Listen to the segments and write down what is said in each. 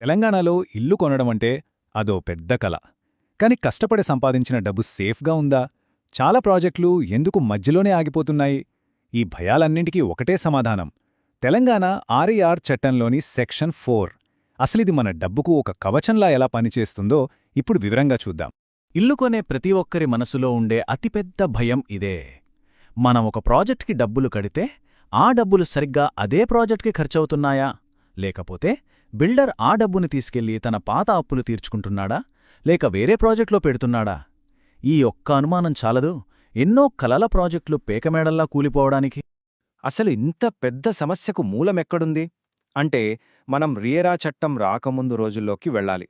తెలంగాణలో ఇల్లు కొనడమంటే అదో పెద్ద కల. కాని కష్టపడి సంపాదించిన డబ్బు సేఫ్గా ఉందా? చాలా ప్రాజెక్టులు ఎందుకు మధ్యలోనే ఆగిపోతున్నాయి? ఈ భయాలన్నింటికీ ఒకటే సమాధానం. తెలంగాణ ఆర్ఈఆర్ చట్టంలోని సెక్షన్ ఫోర్. అసలిది మన డబ్బుకు ఒక కవచంలా ఎలా పనిచేస్తుందో ఇప్పుడు వివరంగా చూద్దాం. ఇల్లు కొనే ప్రతి ఒక్కరి మనసులో ఉండే అతిపెద్ద భయం ఇదే. మనం ఒక ప్రాజెక్ట్కి డబ్బులు కడితే ఆ డబ్బులు సరిగ్గా అదే ప్రాజెక్ట్కి ఖర్చవుతున్నాయా? లేకపోతే బిల్డర్ ఆ డబ్బుని తీసుకెళ్ళి తన పాత అప్పులు తీర్చుకుంటున్నాడా? లేక వేరే ప్రాజెక్ట్లో పెడుతున్నాడా? ఈ ఒక్క అనుమానం చాలదు. ఎన్నో కలల ప్రాజెక్టులు పేకమేడల్లా కూలిపోవడానికి. అసలు ఇంత పెద్ద సమస్యకు మూలమెక్కడుంది? అంటే మనం రియరా చట్టం రాకముందు రోజుల్లోకి వెళ్ళాలి.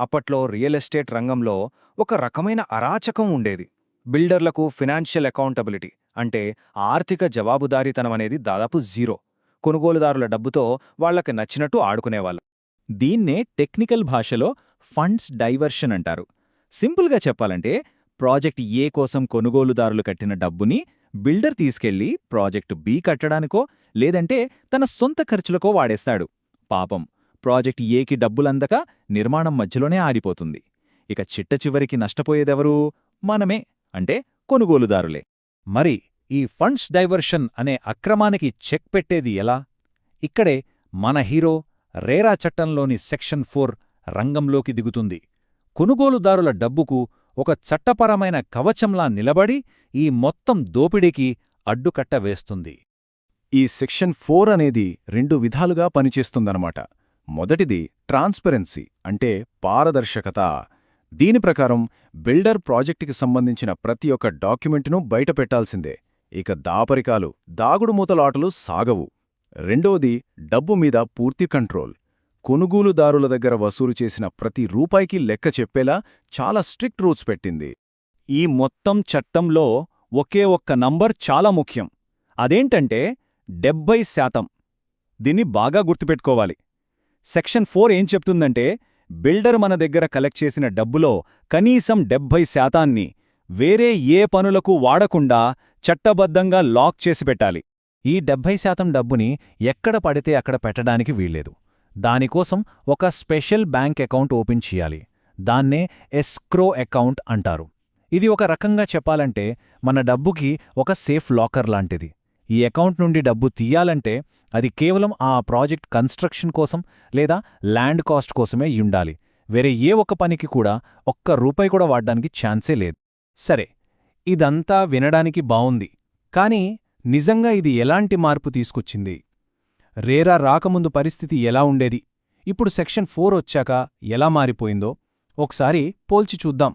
అప్పట్లో రియల్ ఎస్టేట్ రంగంలో ఒక రకమైన అరాచకం ఉండేది. బిల్డర్లకు ఫినాన్షియల్ అకౌంటబిలిటీ అంటే ఆర్థిక జవాబుదారీతనం అనేది దాదాపు జీరో. కొనుగోలుదారుల డబ్బుతో వాళ్ళకి నచ్చినట్టు ఆడుకునేవాళ్ళు. దీన్నే టెక్నికల్ భాషలో ఫండ్స్ డైవర్షన్ అంటారు. సింపుల్గా చెప్పాలంటే ప్రాజెక్ట్ ఏ కోసం కొనుగోలుదారులు కట్టిన డబ్బుని బిల్డర్ తీసుకెళ్ళి ప్రాజెక్టు బి కట్టడానికో లేదంటే తన సొంత ఖర్చులకో వాడేస్తాడు. పాపం ప్రాజెక్ట్ ఏకి డబ్బులందక నిర్మాణం మధ్యలోనే ఆడిపోతుంది ఇక చిట్ట చివరికి నష్టపోయేదెవరూ? మనమే అంటే కొనుగోలుదారులే. మరి ఈ ఫండ్స్ డైవర్షన్ అనే అక్రమానికి చెక్ పెట్టేది ఎలా? ఇక్కడే మన హీరో రేరా చట్టంలోని సెక్షన్ ఫోర్ రంగంలోకి దిగుతుంది. కొనుగోలుదారుల డబ్బుకు ఒక చట్టపరమైన కవచంలా నిలబడి ఈ మొత్తం దోపిడీకి అడ్డుకట్ట వేస్తుంది. ఈ సెక్షన్ ఫోర్ అనేది రెండు విధాలుగా పనిచేస్తుందన్నమాట. మొదటిది ట్రాన్స్పరెన్సీ అంటే పారదర్శకత. దీని ప్రకారం బిల్డర్ ప్రాజెక్టుకి సంబంధించిన ప్రతి ఒక్క డాక్యుమెంటును బయటపెట్టాల్సిందే. ఇక దాపరికాలు దాగుడుమూతలాటలు సాగవు. రెండోది డబ్బు మీద పూర్తి కంట్రోల్. కొనుగోలుదారుల దగ్గర వసూలు చేసిన ప్రతి రూపాయికి లెక్క చెప్పేలా చాలా స్ట్రిక్ట్ రూల్స్ పెట్టింది. ఈ మొత్తం చట్టంలో ఒకే ఒక్క నంబర్ చాలా ముఖ్యం. అదేంటంటే డెబ్బై శాతం. దీన్ని బాగా గుర్తుపెట్టుకోవాలి. సెక్షన్ ఫోర్ ఏం చెప్తుందంటే బిల్డర్ మన దగ్గర కలెక్ట్ చేసిన డబ్బులో కనీసం డెబ్బై శాతాన్ని వేరే ఏ పనులకు వాడకుండా చట్టబద్ధంగా లాక్ చేసి పెట్టాలి. ఈ డెబ్భై శాతం డబ్బుని ఎక్కడ పడితే అక్కడ పెట్టడానికి వీల్లేదు. దానికోసం ఒక స్పెషల్ బ్యాంక్ అకౌంట్ ఓపెన్ చేయాలి. దాన్నే ఎస్క్రో అకౌంట్ అంటారు. ఇది ఒక రకంగా చెప్పాలంటే మన డబ్బుకి ఒక సేఫ్ లాకర్ లాంటిది. ఈ అకౌంట్ నుండి డబ్బు తీయాలంటే అది కేవలం ఆ ప్రాజెక్ట్ కన్స్ట్రక్షన్ కోసం లేదా ల్యాండ్ కాస్ట్ కోసమే ఉండాలి. వేరే ఏ ఒక్క పనికి కూడా ఒక్క రూపాయి కూడా వాడడానికి ఛాన్సే లేదు. సరే ఇదంతా వినడానికి బావుంది. కాని నిజంగా ఇది ఎలాంటి మార్పు తీసుకొచ్చింది? రేరా రాకముందు పరిస్థితి ఎలా ఉండేది? ఇప్పుడు సెక్షన్ ఫోర్ వచ్చాక ఎలా మారిపోయిందో ఒకసారి పోల్చి చూద్దాం.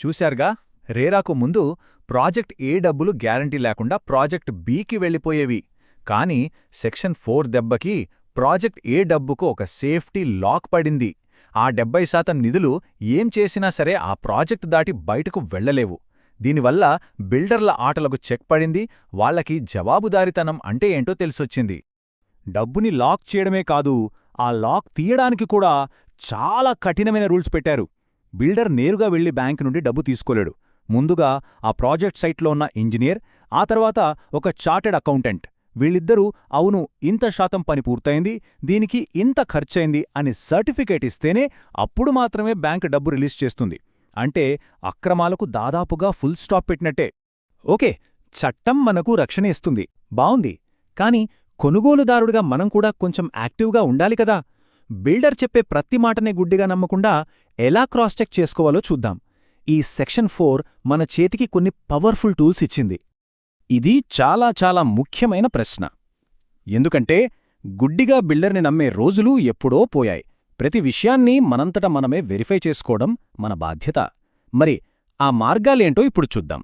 చూశారుగా రేరాకు ముందు ప్రాజెక్ట్ ఏ డబ్బులు గ్యారంటీ లేకుండా ప్రాజెక్ట్ బీకి వెళ్ళిపోయేవి. కాని సెక్షన్ ఫోర్ దెబ్బకి ప్రాజెక్ట్ ఏ డబ్బుకు ఒక సేఫ్టీ లాక్ పడింది. ఆ డెబ్బై శాతం నిధులు ఏం చేసినా సరే ఆ ప్రాజెక్ట్ దాటి బయటకు వెళ్ళలేవు దీనివల్ల బిల్డర్ల ఆటలకు చెక్ పడింది వాళ్ళకి జవాబుదారితనం అంటే ఏంటో తెలిసొచ్చింది. డబ్బుని లాక్ చేయడమే కాదు ఆ లాక్ తీయడానికి కూడా చాలా కఠినమైన రూల్స్ పెట్టారు. బిల్డర్ నేరుగా వెళ్ళి బ్యాంకు నుండి డబ్బు తీసుకోలేడు. ముందుగా ఆ ప్రాజెక్ట్ సైట్లో ఉన్న ఇంజనీర్ ఆ తర్వాత ఒక చార్టెడ్ అకౌంటెంట్. వీళ్ళిద్దరూ అవును ఇంత శాతం పని పూర్తయింది దీనికి ఇంత ఖర్చయింది అని సర్టిఫికేట్ ఇస్తేనే అప్పుడు మాత్రమే బ్యాంక్ డబ్బు రిలీజ్ చేస్తుంది. అంటే అక్రమాలకు దాదాపుగా ఫుల్ స్టాప్ పెట్టినట్టే. ఓకే చట్టం మనకు రక్షణ ఇస్తుంది. బావుంది. కాని కొనుగోలుదారుడిగా మనం కూడా కొంచెం యాక్టివ్గా ఉండాలి కదా. బిల్డర్ చెప్పే ప్రతి మాటనే గుడ్డిగా నమ్మకుండా ఎలా క్రాస్ చెక్ చేసుకోవాలో చూద్దాం. ఈ సెక్షన్ ఫోర్ మన చేతికి కొన్ని పవర్ఫుల్ టూల్స్ ఇచ్చింది. ఇది చాలా చాలా ముఖ్యమైన ప్రశ్న. ఎందుకంటే గుడ్డిగా బిల్డర్ని నమ్మే రోజులు ఎప్పుడో పోయాయి. ప్రతి విషయాన్ని మనంతట మనమే వెరిఫై చేసుకోవడం మన బాధ్యత. మరి ఆ మార్గాలేంటో ఇప్పుడు చూద్దాం.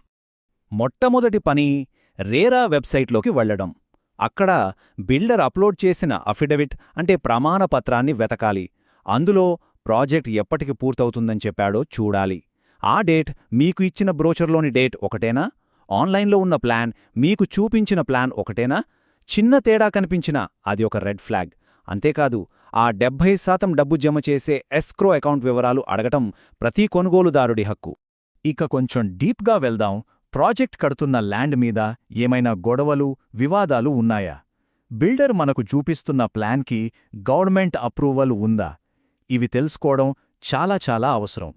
మొట్టమొదటి పని రేరా వెబ్సైట్లోకి వెళ్ళడం అక్కడ బిల్డర్ అప్లోడ్ చేసిన అఫిడవిట్ అంటే ప్రమాణపత్రాన్ని వెతకాలి. అందులో ప్రాజెక్ట్ ఎప్పటికి పూర్తవుతుందని చెప్పాడో చూడాలి. ఆ డేట్ మీకు ఇచ్చిన బ్రోచర్లోని డేట్ ఒకటేనా? ఆన్లైన్లో ఉన్న ప్లాన్ మీకు చూపించిన ప్లాన్ ఒకటేనా? చిన్న తేడా కనిపించినా అది ఒక రెడ్ ఫ్లాగ్. అంతేకాదు ఆ డెబ్భై శాతం డబ్బు జమ చేసే ఎస్క్రో అకౌంట్ వివరాలు అడగటం ప్రతి కొనుగోలుదారుడి హక్కు. ఇక కొంచెం డీప్గా వెళ్దాం. ప్రాజెక్ట్ కడుతున్న ల్యాండ్ మీద ఏమైనా గొడవలు వివాదాలు ఉన్నాయా? బిల్డర్ మనకు చూపిస్తున్న ప్లాన్కి గవర్నమెంట్ అప్రూవల్ ఉందా? ఇవి తెలుసుకోవడం చాలా చాలా అవసరం.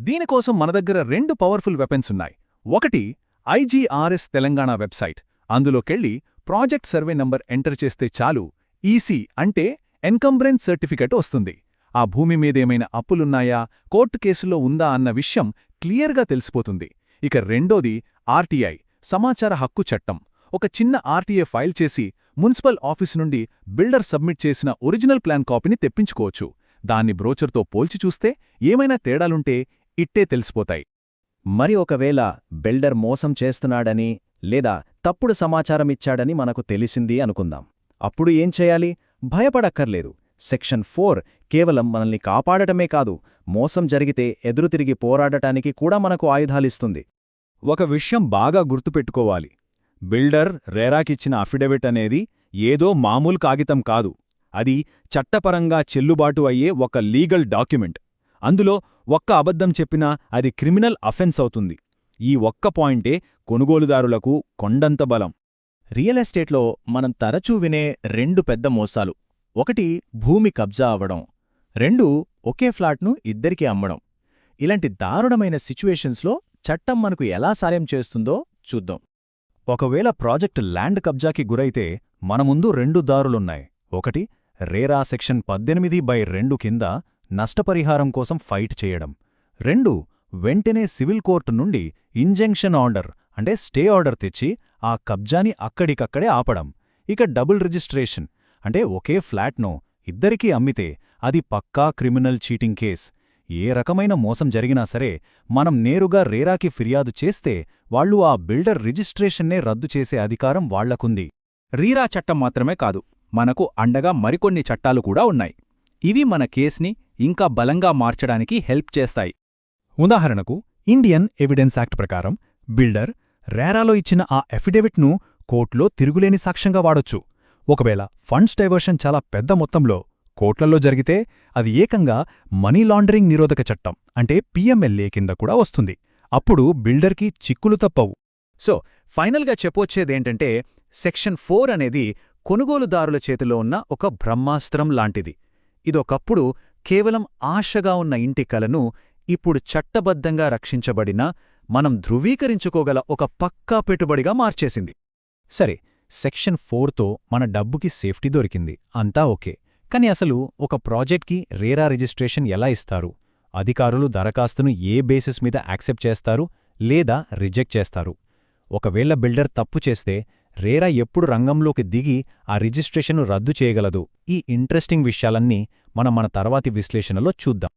దీనికోసం మన దగ్గర రెండు పవర్ఫుల్ వెపన్స్ ఉన్నాయి. ఒకటి ఐజీఆర్ఎస్ తెలంగాణ వెబ్సైట్. అందులోకెళ్ళి ప్రాజెక్ట్ సర్వే నంబర్ ఎంటర్ చేస్తే చాలు. ఈసీ అంటే ఎన్కంబ్రెన్స్ సర్టిఫికెట్ వస్తుంది. ఆ భూమి మీదేమైనా అప్పులున్నాయా? కోర్టు కేసులో ఉందా అన్న విషయం క్లియర్గా తెలిసిపోతుంది. ఇక రెండోది ఆర్టీఐ సమాచార హక్కు చట్టం. ఒక చిన్న ఆర్టీఏ ఫైల్ చేసి మున్సిపల్ ఆఫీసు నుండి బిల్డర్ సబ్మిట్ చేసిన ఒరిజినల్ ప్లాన్ కాపీని తెప్పించుకోవచ్చు. దాన్ని బ్రోచర్తో పోల్చి చూస్తే ఏమైనా తేడాలుంటే ఇట్టే తెలిసిపోతాయి. మరి ఒకవేళ బిల్డర్ మోసం చేస్తున్నాడని లేదా తప్పుడు సమాచారమిచ్చాడని మనకు తెలిసింది అనుకుందాం. అప్పుడు ఏం చేయాలి? భయపడక్కర్లేదు. సెక్షన్ ఫోర్ కేవలం మనల్ని కాపాడటమే కాదు మోసం జరిగితే ఎదురుతిరిగి పోరాడటానికి కూడా మనకు ఆయుధాలిస్తుంది. ఒక విషయం బాగా గుర్తుపెట్టుకోవాలి. బిల్డర్ రేరాకిచ్చిన అఫిడవిట్ అనేది ఏదో మామూలు కాగితం కాదు. అది చట్టపరంగా చెల్లుబాటు అయ్యే ఒక లీగల్ డాక్యుమెంట్. అందులో ఒక్క అబద్ధం చెప్పినా అది క్రిమినల్ అఫెన్స్ అవుతుంది. ఈ ఒక్క పాయింటే కొనుగోలుదారులకు కొండంత బలం. రియల్ ఎస్టేట్లో మనం తరచూ వినే రెండు పెద్ద మోసాలు. ఒకటి భూమి కబ్జా అవ్వడం. రెండు ఒకే ఫ్లాట్ను ఇద్దరికీ అమ్మడం. ఇలాంటి దారుణమైన సిచ్యువేషన్స్లో చట్టం మనకు ఎలా సాయం చేస్తుందో చూద్దాం. ఒకవేళ ప్రాజెక్ట్ ల్యాండ్ కబ్జాకి గురైతే మన ముందు రెండు దారులున్నాయి. ఒకటి రేరా సెక్షన్ పద్దెనిమిది బై రెండు కింద నష్టపరిహారం కోసం ఫైట్ చేయడం. రెండు వెంటనే సివిల్ కోర్టు నుండి ఇంజంక్షన్ ఆర్డర్ అంటే స్టే ఆర్డర్ తెచ్చి ఆ కబ్జాని అక్కడికక్కడే ఆపడం. ఇక డబుల్ రిజిస్ట్రేషన్. అంటే ఒకే ఫ్లాట్ను ఇద్దరికీ అమ్మితే అది పక్కా క్రిమినల్ చీటింగ్ కేస్. ఏ రకమైన మోసం జరిగినా సరే మనం నేరుగా రేరాకి ఫిర్యాదు చేస్తే వాళ్ళు ఆ బిల్డర్ రిజిస్ట్రేషన్నే రద్దు చేసే అధికారం వాళ్ళకుంది. రీరా చట్టం మాత్రమే కాదు మనకు అండగా మరికొన్ని చట్టాలు కూడా ఉన్నాయి. ఇవి మన కేస్ని ఇంకా బలంగా మార్చడానికి హెల్ప్ చేస్తాయి. ఉదాహరణకు ఇండియన్ ఎవిడెన్స్ యాక్ట్ ప్రకారం బిల్డర్ రేరాలో ఇచ్చిన ఆ ఎఫిడేవిట్ను కోర్టులో తిరుగులేని సాక్ష్యంగా వాడొచ్చు. ఒకవేళ ఫండ్స్ డైవర్షన్ చాలా పెద్ద మొత్తంలో కోట్లలో జరిగితే అది ఏకంగా మనీ లాండరింగ్ నిరోధక చట్టం అంటే పిఎంఎల్ఏ కింద కూడా వస్తుంది. అప్పుడు బిల్డర్కి చిక్కులు తప్పవు. సో ఫైనల్గా చెప్పొచ్చేదేంటంటే సెక్షన్ ఫోర్ అనేది కొనుగోలుదారుల చేతిలో ఉన్న ఒక బ్రహ్మాస్త్రం లాంటిది. ఇదొకప్పుడు కేవలం ఆశగా ఉన్న ఇంటి కలను ఇప్పుడు చట్టబద్ధంగా రక్షించబడిన మనం ధృవీకరించుకోగల ఒక పక్కా పెట్టుబడిగా మార్చేసింది. సరే సెక్షన్ ఫోర్తో మన డబ్బుకి సేఫ్టీ దొరికింది. అంతా ఓకే. కానీ అసలు ఒక ప్రాజెక్ట్కి రేరా రిజిస్ట్రేషన్ ఎలా ఇస్తారు? అధికారులు దరఖాస్తును ఏ బేసిస్ మీద యాక్సెప్ట్ చేస్తారు లేదా రిజెక్ట్ చేస్తారు? ఒకవేళ బిల్డర్ తప్పు చేస్తే రేరా ఎప్పుడు రంగంలోకి దిగి ఆ రిజిస్ట్రేషన్ను రద్దు చేయగలదు? ఈ ఇంట్రెస్టింగ్ విషయాలన్నీ మనం మన తర్వాతి విశ్లేషణలో చూద్దాం.